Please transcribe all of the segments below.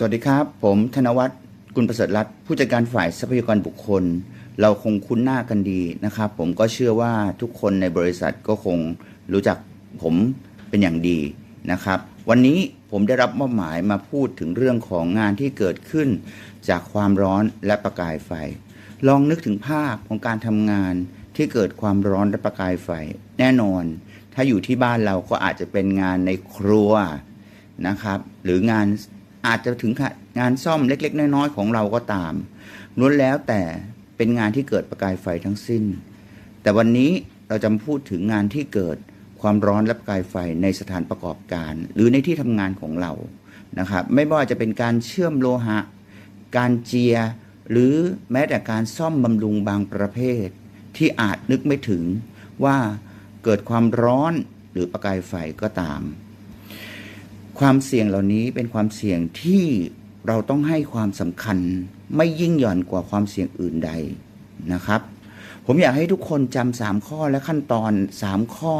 สวัสดีครับ ผมธนวัฒน์กุลประเสริฐรัตน์ผู้จัดการฝ่ายทรัพยากรบุคคล เราคงคุ้นหน้ากันดีนะครับ ผมก็เชื่อว่าทุกคนในบริษัทก็คงรู้จักผมเป็นอย่างดีนะครับ วันนี้ผมได้รับมอบหมายมาพูดถึงเรื่องของงานที่เกิดขึ้น จากความร้อนและประกายไฟ ลองนึกถึงภาพของการทำงานที่เกิดความร้อนและประกายไฟ แน่นอน ถ้าอยู่ที่บ้านเราก็อาจจะเป็นงานในครัวนะครับ หรืองาน อาจจะถึงงานซ่อมเล็ก ๆ น้อยๆของเราก็ตามล้วนแล้วแต่เป็นงานที่เกิดประกายไฟทั้งสิ้น แต่วันนี้เราจะพูดถึงงานที่เกิดความร้อนและประกายไฟในสถานประกอบการ หรือในที่ทำงานของเรานะครับไม่ว่าจะเป็นการเชื่อมโลหะ การเจีย หรือแม้แต่การซ่อมบำรุงบางประเภท ที่อาจนึกไม่ถึงว่าเกิดความร้อนหรือประกายไฟก็ตาม ความเสี่ยงเหล่านี้เป็นความเสี่ยงที่เราต้องให้ความสำคัญไม่ยิ่งหย่อนกว่าความเสี่ยงอื่นใดนะครับ ผมอยากให้ทุกคนจำสามข้อและขั้นตอนสามข้อ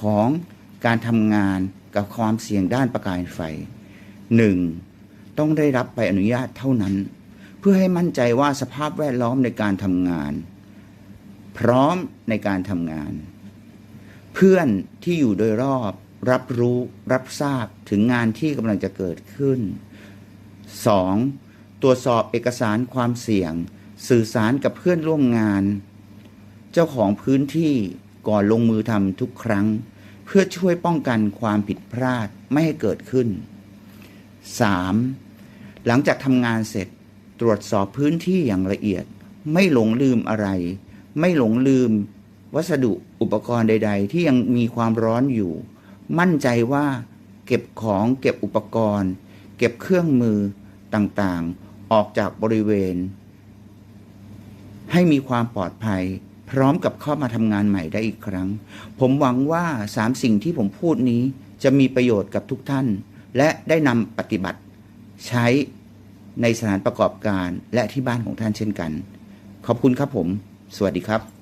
ของการทำงานกับความเสี่ยงด้านประกายไฟหนึ่งต้องได้รับใบอนุญาตเท่านั้น เพื่อให้มั่นใจว่าสภาพแวดล้อมในการทำงาน พร้อมในการทำงาน เพื่อนที่อยู่โดยรอบ รับรู้รับทราบถึงงานที่กำลังจะเกิดขึ้น 2. ตรวจสอบเอกสารความเสี่ยง สื่อสารกับเพื่อนร่วมงาน เจ้าของพื้นที่ก่อนลงมือทำทุกครั้ง เพื่อช่วยป้องกันความผิดพลาดไม่ให้เกิดขึ้น 3. หลังจากทำงานเสร็จตรวจสอบพื้นที่อย่างละเอียด ไม่หลงลืมอะไร ไม่หลงลืม วัสดุอุปกรณ์ใด ๆ ที่ยังมีความร้อนอยู่ มั่นใจว่าเก็บของเก็บอุปกรณ์ เก็บเครื่องมือต่างๆ ออกจากบริเวณ ให้มีความปลอดภัย พร้อมกับเข้ามาทำงานใหม่ได้อีกครั้ง ผมหวังว่าสามสิ่งที่ผมพูดนี้จะมีประโยชน์กับทุกท่าน และได้นำปฏิบัติ ใช้ในสถานประกอบการและที่บ้านของท่านเช่นกัน ขอบคุณครับผม สวัสดีครับ